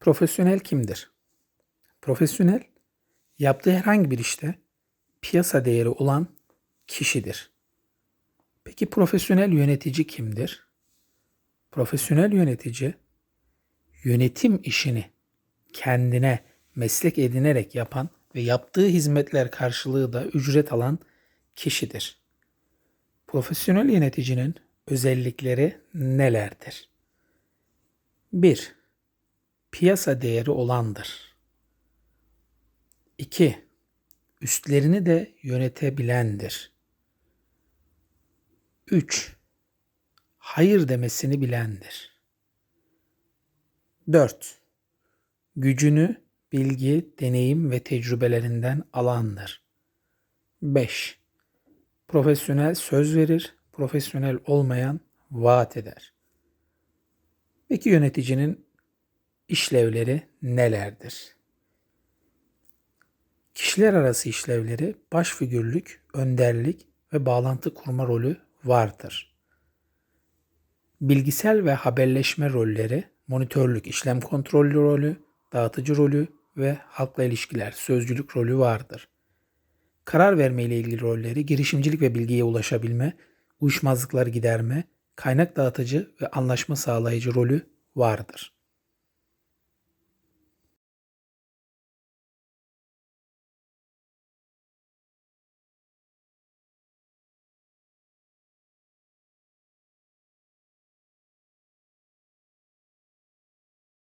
Profesyonel kimdir? Profesyonel, yaptığı herhangi bir işte piyasa değeri olan kişidir. Peki profesyonel yönetici kimdir? Profesyonel yönetici, yönetim işini kendine meslek edinerek yapan ve yaptığı hizmetler karşılığı da ücret alan kişidir. Profesyonel yöneticinin özellikleri nelerdir? 1. Piyasa değeri olandır. 2. Üstlerini de yönetebilendir. 3. Hayır demesini bilendir. 4. Gücünü bilgi, deneyim ve tecrübelerinden alandır. 5. Profesyonel söz verir, profesyonel olmayan vaat eder. Peki yöneticinin işlevleri nelerdir? Kişiler arası işlevleri baş figürlük, önderlik ve bağlantı kurma rolü vardır. Bilgisel ve haberleşme rolleri monitörlük, işlem kontrolü rolü, dağıtıcı rolü ve halkla ilişkiler, sözcülük rolü vardır. Karar verme ile ilgili rolleri girişimcilik ve bilgiye ulaşabilme, uyuşmazlıkları giderme, kaynak dağıtıcı ve anlaşma sağlayıcı rolü vardır.